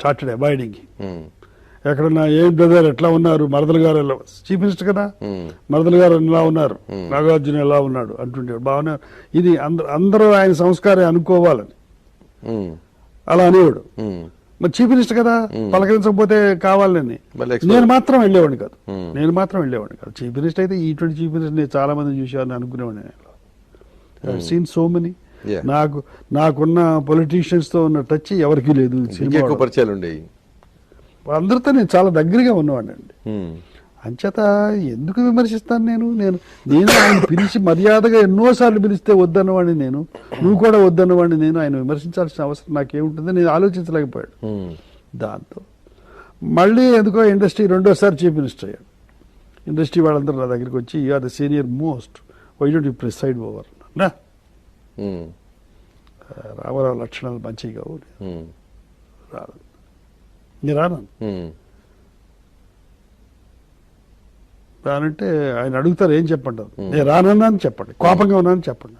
Started avoiding ఎక్కడన్నా ఏం brother ఎట్లా ఉన్నారు? మరదలు గారు ఎలా చీఫ్ మినిస్టర్ కదా? మరదలు గారు ఎలా ఉన్నారు? నాగార్జున ఎలా ఉన్నాడు? అంటుండేవాడు. బాగానే ఇది అందరూ అందరూ ఆయన సంస్కారం అనుకోవాలని. అలా అనేవాడు. మరి చీఫ్ మినిస్టర్ కదా? పలకరించకపోతే కావాలని. నేను మాత్రం వెళ్ళేవాడిని కాదు. నేను మాత్రం వెళ్ళేవాడిని కాదు. చీఫ్ మినిస్టర్ అయితే ఇటువంటి చీఫ్ మినిస్టర్ నేను చాలా మంది చూసేవాడిని అనుకునేవాడిని సీన్ సో మెనీ. నాకు నాకున్న పొలిటీషియన్స్తో ఉన్న టచ్ ఎవరికీ లేదు సినిమా ఎక్కువ పరిచయాలు ఉండేవి? అందరితో నేను చాలా దగ్గరగా ఉన్నవాడిని అండి. అంచేత ఎందుకు విమర్శిస్తాను నేను? నేను నేను ఆయన పిలిచి మర్యాదగా ఎన్నోసార్లు పిలిస్తే వద్దన్నవాడిని నేను. నువ్వు కూడా వద్దన్నవాడిని నేను. ఆయన విమర్శించాల్సిన అవసరం నాకేముంటుంది? నేను ఆలోచించలేకపోయాడు. దాంతో మళ్ళీ ఎందుకో ఇండస్ట్రీ రెండోసారి చీఫ్ మినిస్టర్ అయ్యాడు. ఇండస్ట్రీ వాళ్ళందరూ నా దగ్గరికి వచ్చి you are the senior most why don't you preside over నా రామారావు లక్షణాలు మంచివి కావు ఉమ్, రాను నేను రాను ఉమ్, రానంటే ఆయన అడుగుతారు ఏం చెప్పండి నేను రానన్నా అని చెప్పండి. కోపంగా ఉన్నానని చెప్పండి.